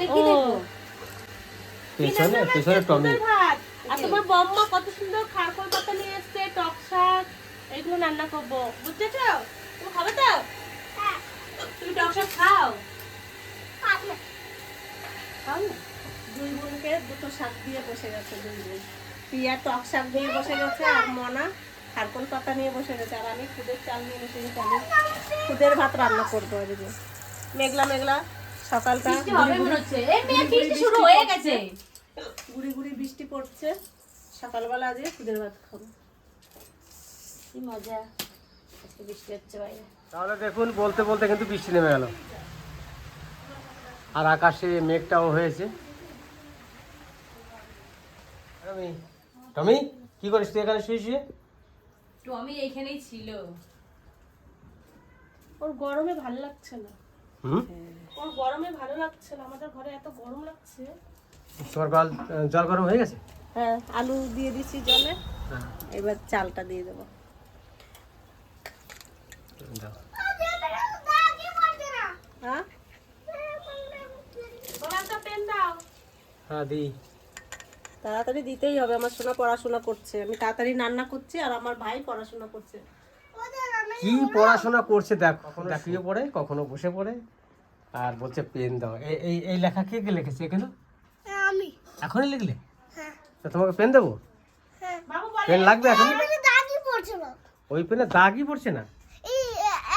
পেছনে কি দেখব? পেছনে পেছনে টমি। খুদের ভাত। আর তোমার বম্মা কত সুন্দর খারকোল পাতা নিয়ে এসছে টক শাক এগুলো রান্না করব। বুঝতেছো তুমি খাবে তো? তুমি টক শাক খাও? খাও না? দুই বোনকে দুটো শাক দিয়ে বসে গেছে দুই বোন। পিয়া টক শাক দিয়ে বসে গেছে আর মনা খারকোল পাতা নিয়ে বসে গেছে। আর আমি খুদের চাল নিয়ে বসে গেছি। আমি খুদের ভাত রান্না করব এদিকে। মেঘলা মেঘলা। সকালটা বৃষ্টি হবে মনে হচ্ছে। এই মেয়ে বৃষ্টি শুরু হয়ে গেছে। গুড়ি গুড়ি বৃষ্টি পড়ছে। সকালবেলা আজকে খুদের ভাত খাব। কি মজা। আজকে বৃষ্টি হচ্ছে বাইরে। তাহলে দেখুন বলতে বলতে কিন্তু বৃষ্টি নেমে গেল। আর আকাশে মেঘটাও হয়েছে। টমি টমি কি করিস তুই এখানে শুয়ে শুয়ে? টমি এইখানেই ছিল। ওর গরমে ভালো লাগছে না। হুম? গরমে ভালো লাগছে না? আমাদের ঘরে এত গরম লাগছে। তোমার জল জল গরম হয়ে গেছে? হ্যাঁ আলু দিয়ে দিছি জলে। হ্যাঁ। এবার চালটা দিয়ে দেবো। হ্যাঁ? হ্যাঁ দিই। তাড়াতাড়ি দিতেই হবে আমার সোনা পড়াশোনা করছে। আমি তাড়াতাড়ি রান্না করছি আর আমার ভাই পড়াশোনা করছে। কি পড়াশোনা করছে দেখ শুয়ে পড়ে কখনো বসে পড়ে। আর বলছে পেন দাও। এই- এই এই লেখা কে কে লিখেছে এখানে আমি। এখনই লিখলে? হ্যাঁ। তো তোমাকে পেন দেবো? হ্যাঁ। বাবু পেন লাগবে এখন দাগই পড়ছে না। ওই পেনে দাগই পড়ছে না? এই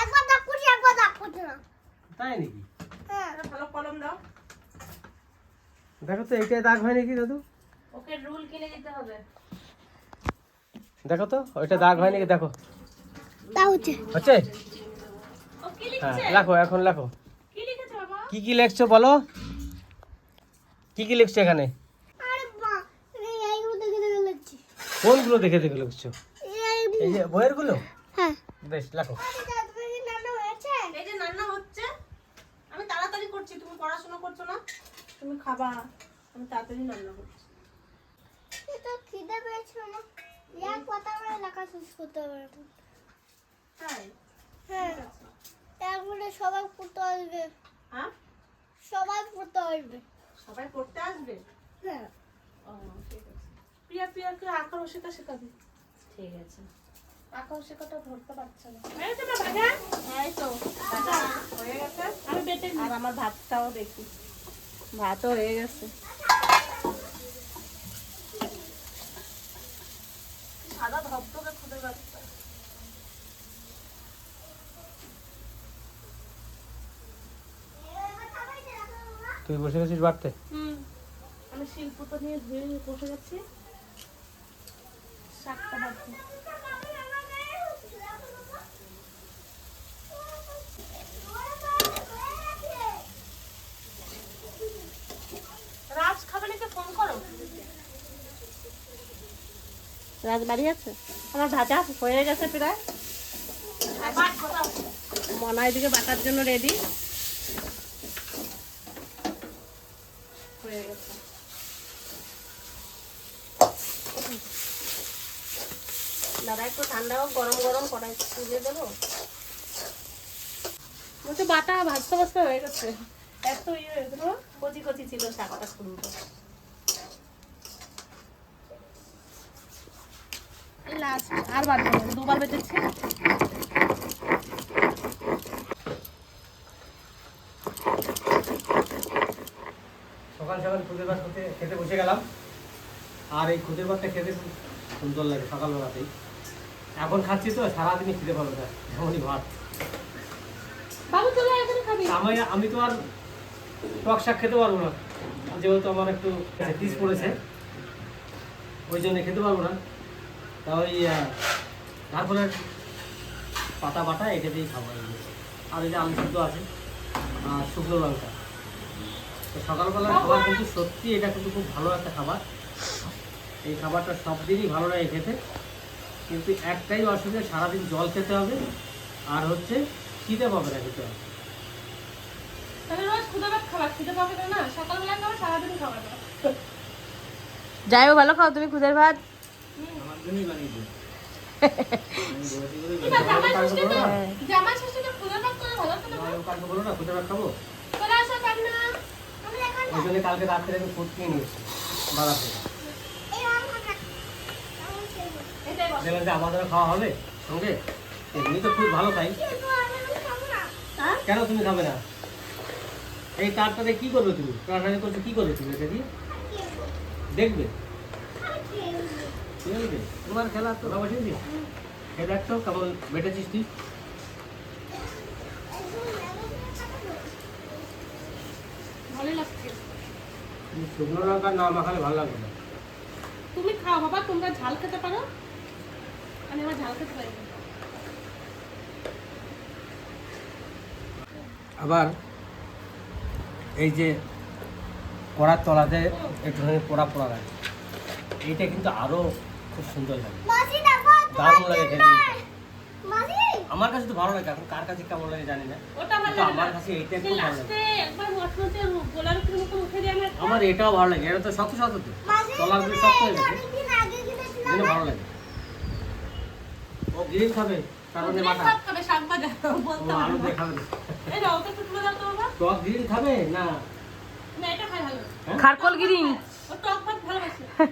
একবার দাগ পড়ছে একবার দাগ পড়ছে না। তাই নাকি? হ্যাঁ। ভালো কলম দাও। দেখো তো এইটাই দাগ হয় নাকি দাদু? ওকে রুল কিনে দিতে হবে। দেখো তো ওইটা দাগ হয় নাকি? দেখো। তা হচ্ছে। হচ্ছে? হ্যাঁ লিখছে? লেখো এখন লেখো কি কি লিখছো বলো? কি কি লিখছো এখানে? আরে বা এই এইগুলো দেখে দেখে লিখছি। কোনগুলো দেখে দেখে লিখছো? এই এই যে বইয়েরগুলো হ্যাঁ। বেশ লেখো। এই যে রান্না হচ্ছে। আমি তাড়াতাড়ি করছি তুমি পড়াশোনা করছ না? তুমি খাবা আমি তাড়াতাড়ি রান্না করছি। তো খিদে পেয়েছে আমার এক কথা লেখা শেষ করতে পারব তাই? হ্যাঁ। একবারে সবাই পড়তে আসবে। হ্যাঁ? সবাই পড়তে আসবে। সবাই পড়তে আসবে? হ্যাঁ। ও ঠিক আছে। প্রিয়া প্রিয়াকে আঁকার শেখা শেখাবি। ঠিক আছে। আঁকাও শেখাটা ধরতে পারছে না। এই তো না ভাজা এই তো ভাজা হয়ে গেছে? আমি বেটে আর আমার ভাতটাও দেখি। ভাতও হয়ে গেছে। সাদা ধবধবে খুদে ভাতটা তুই বসে গেছিস বাড়তে? হুম আমি শিল্পটা নিয়ে ধুয়ে বসে গেছি। শাকটা ভাজছি রাজ খাবে ফোন করো। রাজ বাড়ি আছে? আমার ভাজা হয়ে গেছে প্রায়। মনা এদিকে বাটার জন্য রেডি হয়ে গেছে দাদা, একটু ঠান্ডা হোক, গরম গরম, কড়াই পুজে দেবো। বলছে, বাটা ভাজতে হয়ে গেছে। এত ইয়ে কচি কচি ছিল, শাকটা সকাল সকাল খুদের ভাত খেতে বসে গেলাম। আর এই খুদের ভাতটা খেতে সুন্দর লাগে সকালবেলাতেই। এখন খাচ্ছি তো সারাদিনই খেতে পারব না এমনই ভাত। বাবু খাবি? আমি আমি তো আর টক শাক খেতে পারব না যেহেতু আমার একটু পিস পড়েছে ওই জন্য খেতে পারব না। তা ওই তারপরে পাতা বাটা এটা দিয়েই খাব আর এই যে আলু সিদ্ধ আছে আর শুকনো লঙ্কা। তো সকালবেলার খাবার কিন্তু সত্যি এটা কিন্তু খুব ভালো একটা খাবার। এই খাবারটা সব দিনই ভালো লাগে খেতে। কিন্তু একটাই অসুবিধা সারাদিন জল খেতে হবে। আর হচ্ছে খিদে পাবে না খেতে হবে। তাহলে রোজ খুদে ভাত খাবার খিদে পাবে না? সকালবেলা খাবার সারাদিন খাবার না যাই হোক ভালো খাও। তুমি খুদের ভাত? কালকে না খুদে ভাত খাব? চলে আসো কাকিমা ওই কালকে রাত্রে আমি ফুট কিনে নিয়েছি বাজার থেকে এই আম খানা আমার সেই এটাই বস। দেখলাম যে আমাদেরও খাওয়া হবে সঙ্গে? এমনি তো খুব ভালো হ্যাঁ? কেন তুমি খাবে না? এই কার্ডটাতে কি করবে তুমি? টানাটানি করছ কি করবে তুমি এটা দিয়ে? দেখবে? খেলবে তোমার খেলা তো বাবা ঠিক খেয়ে দেখছ কেমন বেটেছিস তুই। শুকনো লঙ্কা না মাখালে ভালো লাগবে না। তুমি খাও বাবা তোমরা ঝাল খেতে পারো। আমি আমার ঝাল খেতে পারি আবার এই যে কড়ার তলাতে একটুখানি পোড়া পোড়া লাগে। এইটা কিন্তু আরও খুব সুন্দর লাগে। দারুণ লাগে খেতে। আমার কাছে তো ভালো লাগে এখন কার কাছে কেমন লাগে জানি না। কিন্তু আমার কাছে এইটা খুব ভালো লাগে। আমার এটাও ভালো লাগে এটা তো শক্ত শক্ত তো। তলাগুলো শক্ত হয়ে গেছে। ভালো লাগে। ও গ্রিল খাবে তার মধ্যে বাটা খাবে শাক ভাজা বলতে আলু দিয়ে খাবে। এই নাও, ওটা একটু দাও তো বাবা। টক গ্রিল খাবে না? না এটা খাই ভালো। হ্যাঁ? খারকল গিরিং ও টক ভাত ভালোবাসে। হ্যাঁ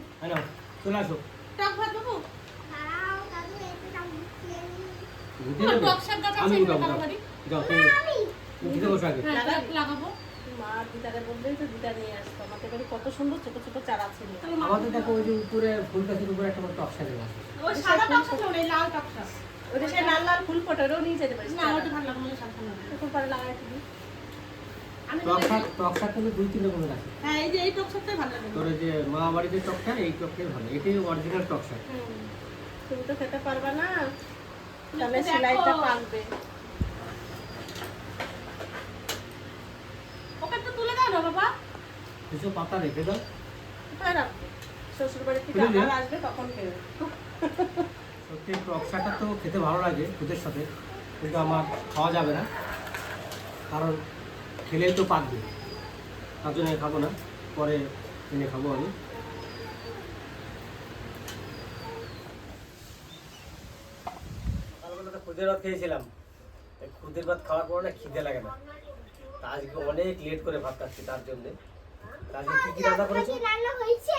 চলে আসো। টক ভাত দেবো? টক শাক গাছ আছে হ্যাঁ, লাগাবি? লাগাবো মা দিদারে বললেই তো দিদা নিয়ে আসতো। আমাদের বাড়ি কত সুন্দর ছোট ছোট চারা ছিল। আমাদের দেখো ওই যে উপরে ফুল গাছের উপরে একটা করে টক সাজে আছে। ওই সাদা টক শাক ওই লাল টক শাক সেই লাল লাল ফুল ফোটে ওটাও নিয়ে যেতে পারিস। না ওটা ভালো লাগে মনে শাক ভালো লাগে ওপর লাগাই দিবি। আমি টক তো শাক টক শাক কিন্তু দুই তিন রকমের আছে। হ্যাঁ এই যে এই টক ভালো লাগে। তোর যে মা বাড়িতে টকটা এই টকটাই ভালো। এটাই অরিজিনাল টক তুমি তো খেতে পারবা না। তাহলে সেলাইটা পাকবে ওকে তো তুলে দাও না বাবা কিছু পাতা রেখে দাও। কোথায় রাখবে। শ্বশুর বাড়ি থেকে তুলে আসবে তখন খেয়ে সত্যি টক তো খেতে ভালো লাগে দুধের সাথে। কিন্তু আমার খাওয়া যাবে না। কারণ খেলেই তো পাকবে। তার জন্য খাব না। পরে কিনে খাব আমি। খুদের ভাত খেয়েছিলাম। খুদের ভাত খাওয়ার পর না খিদে লাগে না। তা আজকে অনেক লেট করে ভাত খাচ্ছি তার জন্যে। আজকে কী কী রান্না করেছ? রান্না হয়েছে।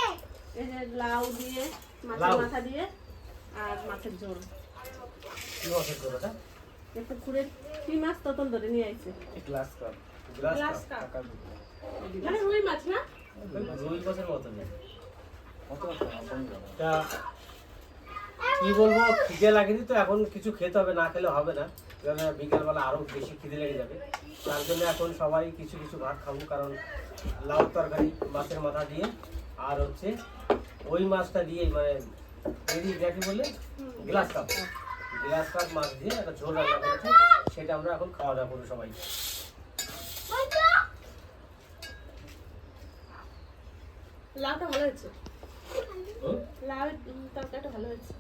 এই যে লাউ দিয়ে মাছের মাথা দিয়ে আর মাছের ঝোল। কী মাছের ঝোল ওটা? একটু ঘুরে কি মাছ? ততন ধরে নিয়ে আইছে। Grass carp carp. মানে রুই মাছ না? রুই মাছের মতো কি বলব খিদে লাগেনি তো এখন কিছু খেতে হবে না খেলে হবে না। কারণ বিকেলবেলা আরও বেশি খিদে লেগে যাবে। তার জন্য এখন সবাই কিছু কিছু ভাত খাব কারণ লাউ তরকারি মাছের মাথা দিয়ে আর হচ্ছে ওই মাছটা দিয়ে মানে এরি যাকে বলে গ্লাস কাপ। গ্লাস কাপ মাছ দিয়ে একটা ঝোল রান্না করেছি সেটা আমরা এখন খাওয়া দাওয়া করব সবাই। লাউটা ভালো হয়েছে? লাউ তরকারিটা ভালো হয়েছে।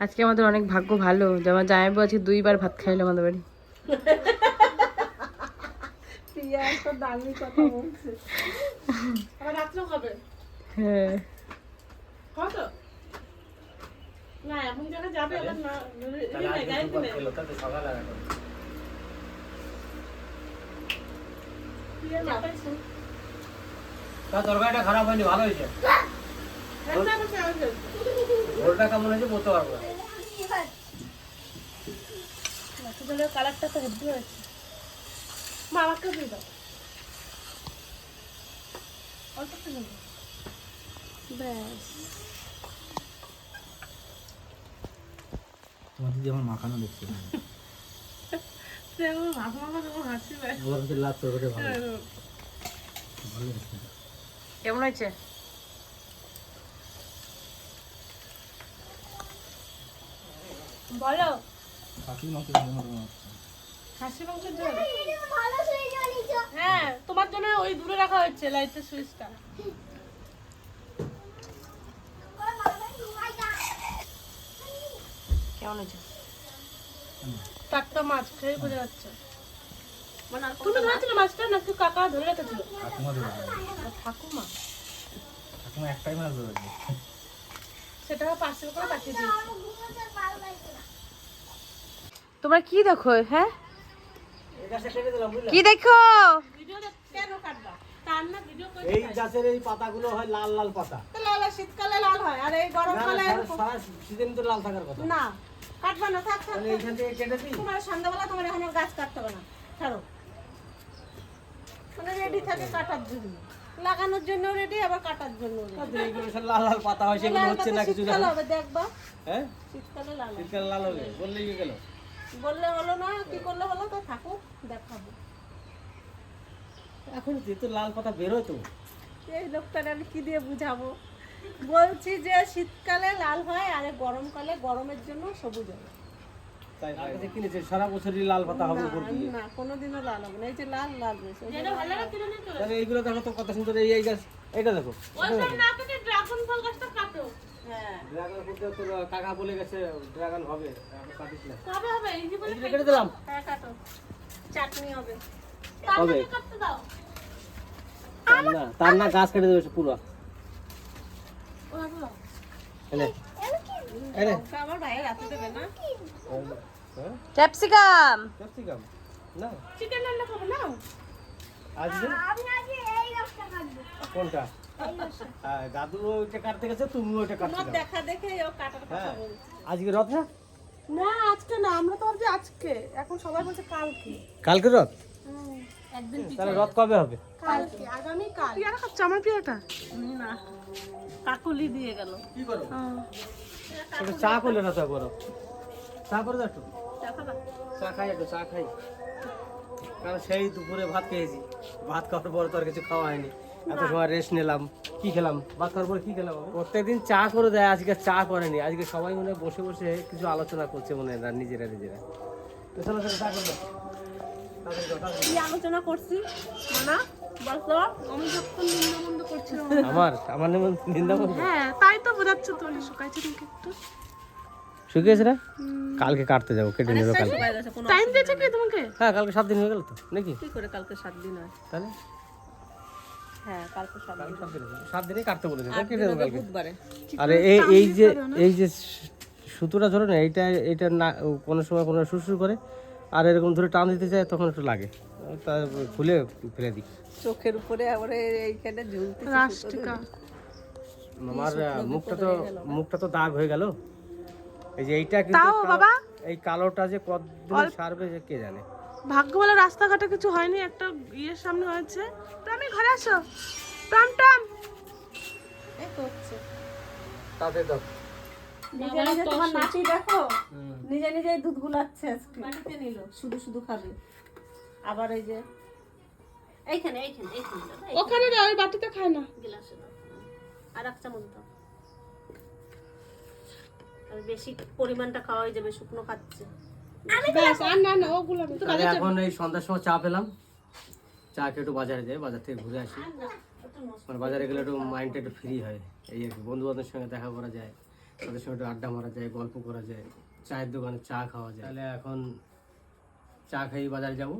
আজকে আমাদের অনেক ভাগ্য ভালো। যে আমার জামাইবু আজকে দুইবার ভাত খাইলো আমাদের বাড়ি। হ্যাঁ। তরকারিটা খারাপ হয়নি ভালো হয়েছে? ঝোলটা কেমন হয়েছে বলতে পারব না। মাছের কালারটা তো হেভি হয়েছে। মা আমাকেও দিয়ে দাও। অল্প একটু নেব ব্যাস। তোমার দিদি আমার মাখানো দেখছে। সেরকম মাখা মাখা যখন হাসি পায় ওর হচ্ছে লাভ তরকারি ভালো ভালো দেখছে কেমন হয়েছে বলো। খাসির মাংস বানিয়েছো হ্যাঁ তোমার জন্য ওই দূরে রাখা হচ্ছে লাইটের সুইচটা। কেমন হয়েছে? টাটকা মাছ খেয়ে বোঝা যাচ্ছে। তুমি ধরেছিলে মাছটা নাকি কাকা ধরে রেখেছিল? ঠাকুমা ঠাকুমা? ঠাকুমা একটাই মাছ ধরেছে। সেটা পার্সেল করে পাঠিয়ে দিয়েছি। তোমরা কি দেখো হ্যাঁ? এই গাছটা কেটে দিলাম বুঝলে? কি দেখো? ভিডিও কেন কাটবা? তার না ভিডিও করে এই গাছের এই পাতাগুলো হয় লাল লাল পাতা। লাল শীতকালে লাল হয় আর এই গরমকালে না, সিজন তো লাল থাকার কথা। না কাটবা না থাক থাক এইখান থেকে কেটে দিই? তোমার সন্ধ্যাবেলা তোমার এখন গাছ কাটতে হবে না। ছাড়ো। মানে রেডি থাকে কাটার জন্য। লাগানোর জন্য রেডি আবার কাটার জন্য লাল লাল পাতা হয় সেগুলো হচ্ছে না কিছু হবে দেখবা। হ্যাঁ? শীতকালে লাল। শীতকাল লাল হবে বললেই গেল। বললে হলো না কি করলে হলো তো থাকুক দেখাবো। এখন যেহেতু লাল পাতা বেরোয় তো। এই লোকটার আমি কি দিয়ে বুঝাবো? বলছি যে শীতকালে লাল হয় আর গরমকালে গরমের জন্য সবুজ হবে কাছে কিনেছে সারা বছরই লাল পাতা হবে উপর দিয়ে। না কোনোদিনও লাল হবে না এই যে লাল লাল রয়েছে ওই যে লাল। তাহলে এইগুলো দেখো তো কত সুন্দর এই এই গাছ এটা দেখো। হ্যাঁ। ড্রাগন ফুটে তোর কাকা বলে গেছে ড্রাগন হবে কাটিস না। কবে হবে? এই যে বলে কেটে দিলাম। হ্যাঁ কাটো। চাটনি হবে। হবে। কাটতে দাও। তার না তার না গাছ কেটে দেবে পুরো। ক্যাপসিকাম। ক্যাপসিকাম। না। চিকেন রান্না করবে না? আজকে? আমি আজকে এই গাছটা কাটবো কোনটা? হ্যাঁ দাদু ওইটা কাটতে গেছে তুমি ওইটা কাটতে যাও। দেখা দেখে ও কাটার কথা হ্যাঁ। বলছে। আজকে রথ না? না আজকে না আমরা তো ভাবছি আজকে। এখন সবাই বলছে কালকে। কালকে রথ? একদিন তাহলে রথ কবে হবে? কালকে আগামী কাল। পিয়ারা খাচ্ছ আমার পিয়ারাটা? না কাকুলি দিয়ে গেল। কি করো চা করলে না চা করো? চা করে দাও একটু। চা খাই একটু চা খাই। কারণ সেই দুপুরে ভাত খেয়েছি। ভাত খাওয়ার পর তো আর কিছু খাওয়া হয়নি। এত সময় রেস্ট নিলাম। কি খেলাম? ভাত খাওয়ার পর কি খেলাম প্রত্যেকদিন চা করে দেয় আজকে চা করেনি। আজকে সবাই মনে হয় বসে বসে কিছু আলোচনা করছে মনে হয় না নিজেরা নিজেরা। চলো চলো চা করে। দাও আলোচনা করছি? না বলতো? আমি যখন নিন্দা করছিলাম। আমার? আমার নেমন নিন্দা হ্যাঁ তাই তো বোঝাচ্ছে তো শুকাইছে নাকি একটু? শুকিয়েছে না? কালকে কাটতে যাব কেটে নেব কালকে। টাইম দিয়েছে কি তোমাকে? হ্যাঁ কালকে সাত দিন হয়ে গেল তো নাকি? কি করে কালকে সাত দিন হয়? তাহলে? হ্যাঁ কালকে সাত দিন সাত দিন সাত দিনে কাটতে বলেছে কেটে দেবো কালকে? আরে এই এই যে এই যে সুতোটা ধরো না এইটা এইটা না কোনো সময় কোনো সুসু করে আর এরকম ধরে টান দিতে যায় তখন একটু লাগে। তা খুলে ফেলে দিই। চোখের উপরে আবার এইখানে ঝুলতে রাষ্ট্রিকা। আমার মুখটা তো মুখটা তো দাগ হয়ে গেল। এই যে এইটা কিন্তু তাও বাবা? এই কালোটা যে কতদিন সারবে যে কে জানে। ভাগ্য বলে রাস্তাঘাটে কিছু হয়নি একটা ইয়ের সামনে হয়েছে। প্রামি ঘরে আসো। টম টম এই করছে তাতে তো নিজে নিজে তোমার নাতি দেখো? নিজে নিজে দুধ গুলাচ্ছে আজকে। বাটিতে নিল। শুধু শুধু খাবে। আবার এই যে এইখানে এইখানে এইখানে ওখানে না ওই বাটিতে খায় না। গ্লাসে দাও। আর এক চামচ দাও। আর বেশি পরিমাণটা খাওয়া হয়ে যাবে শুকনো খাচ্ছে। ব্যাস আর না না ওগুলো না। তাহলে এখন এই সন্ধ্যার সময় চা পেলাম। চা খেয়ে একটু বাজারে যাই বাজার থেকে ঘুরে আসি। মানে বাজারে গেলে একটু মাইন্ডটা একটু ফ্রি হয়। এই আর কি বন্ধু বান্ধবের সঙ্গে দেখা করা যায় তাদের সঙ্গে একটু আড্ডা মারা যায় গল্প করা যায় চায়ের দোকানে চা খাওয়া যায়। তাহলে এখন চা খেয়ে বাজারে যাব।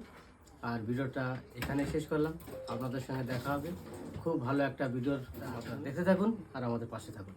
আর ভিডিওটা এখানে শেষ করলাম। আপনাদের সঙ্গে দেখা হবে। খুব ভালো একটা ভিডিও দেখতে থাকুন আর আমাদের পাশে থাকুন।